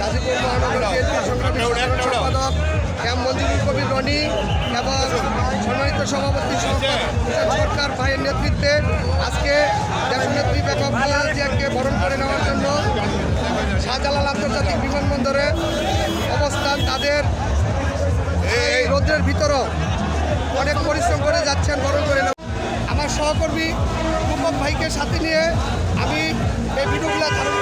গাজীপুর মহানগর বিএনপির সংগ্রামী সম্পাদক এম মঞ্জুরুল কবির রনি এবং সম্মানিত সভাপতি সরকার ভাইয়ের নেতৃত্বে আজকে দেশনেত্রী বেগম খালেদা জিয়াকে বরণ করে নেওয়ার জন্য শাহজালাল আন্তর্জাতিক বিমানবন্দরে অবস্থান তাদের। এই রোদ্রের ভিতরও অনেক পরিশ্রম করে যাচ্ছেন বরণ করে আমার সহকর্মী রূপক ভাইকে সাথে নিয়ে আমি এই ভিডিওগুলো ধারণ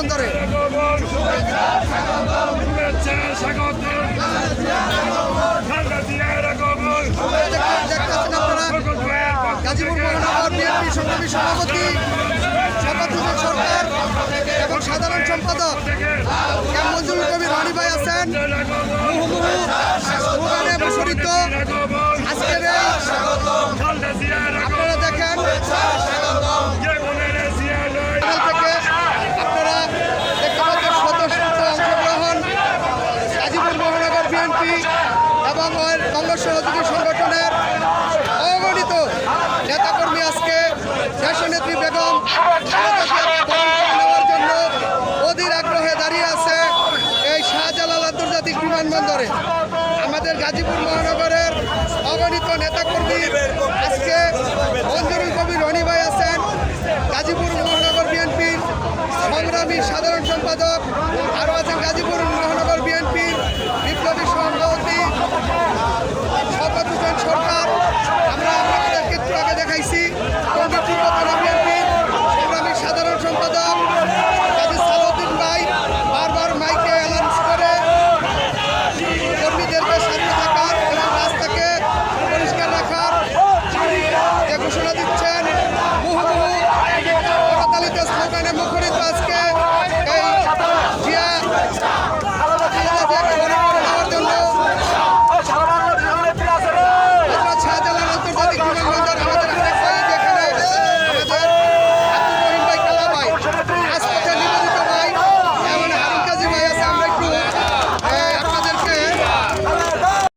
আপনারা গাজীপুর মহানগর বিএনপি সংগ্রামী সভাপতি সরকার এবং সাধারণ সম্পাদক মঞ্জুরুল কবির রানী আছেন মুহুমুহু কংগ্রেস সহযোগী সংগঠনের অগণিত নেতাকর্মী আজকে দেশনেত্রী বেগম নেওয়ার জন্য অধীর আগ্রহে দাঁড়িয়ে আছে এই শাহজালাল আন্তর্জাতিক বিমানবন্দরে। আমাদের গাজীপুর মহানগরের অগণিত নেতাকর্মী আজকে মঞ্জুরুল কবির রনি ভাই আছেন। গাজীপুর মহানগর বিএনপির সংগ্রামী সাধারণ সম্পাদক